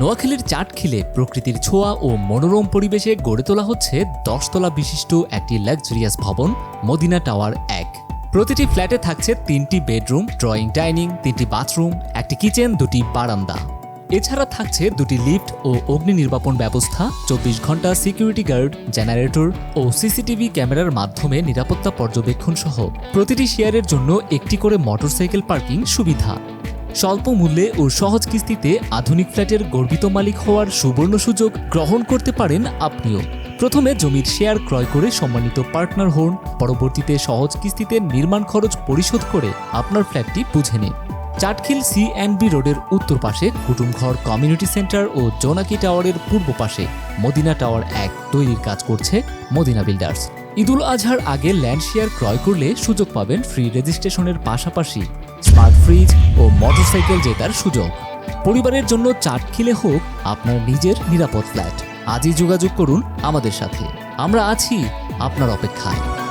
নোয়াখালীর চাটখিলে প্রকৃতির ছোঁয়া ও মনোরম পরিবেশে গড়ে তোলা হচ্ছে দশতলা বিশিষ্ট একটি লাক্সারিয়াস ভবন, মদিনা টাওয়ার এক। প্রতিটি ফ্ল্যাটে থাকছে তিনটি বেডরুম, ড্রয়িং, ডাইনিং, তিনটি বাথরুম, একটি কিচেন, দুটি বারান্দা। এছাড়া থাকছে দুটি লিফট ও অগ্নি নির্বাপন ব্যবস্থা, চব্বিশ ঘণ্টা সিকিউরিটি গার্ড জেনারেটর ও সিসিটিভি ক্যামেরার মাধ্যমে নিরাপত্তা পর্যবেক্ষণ সহ প্রতিটি শেয়ারের জন্য একটি করে মোটরসাইকেল পার্কিং সুবিধা। স্বল্প মূল্যে ও সহজ কিস্তিতে আধুনিক ফ্ল্যাটের গর্বিত মালিক হওয়ার সুবর্ণ সুযোগ গ্রহণ করতে পারেন আপনিও। প্রথমে জমির শেয়ার ক্রয় করে সম্মানিত পার্টনার হন, পরবর্তীতে সহজ কিস্তিতে নির্মাণ খরচ পরিশোধ করে আপনার ফ্ল্যাটটি বুঝে নিন। চাটখিল সি অ্যান্ড বি রোডের উত্তর পাশে কুটুমঘর কমিউনিটি সেন্টার ও জোনাকি টাওয়ারের পূর্ব পাশে মদিনা টাওয়ার এক তৈরির কাজ করছে মদিনা বিল্ডার্স। ঈদুল আজহার আগে ল্যান্ড শেয়ার ক্রয় করলে সুযোগ পাবেন ফ্রি রেজিস্ট্রেশনের পাশাপাশি স্মার্ট ফ্রিজ ও মোটরসাইকেল জেতার সুযোগ। পরিবারের জন্য চাট খিলে হোক আপনার নিজের নিরাপদ ফ্ল্যাট আজই যোগাযোগ করুন আমাদের সাথে। আমরা আছি আপনার অপেক্ষায়।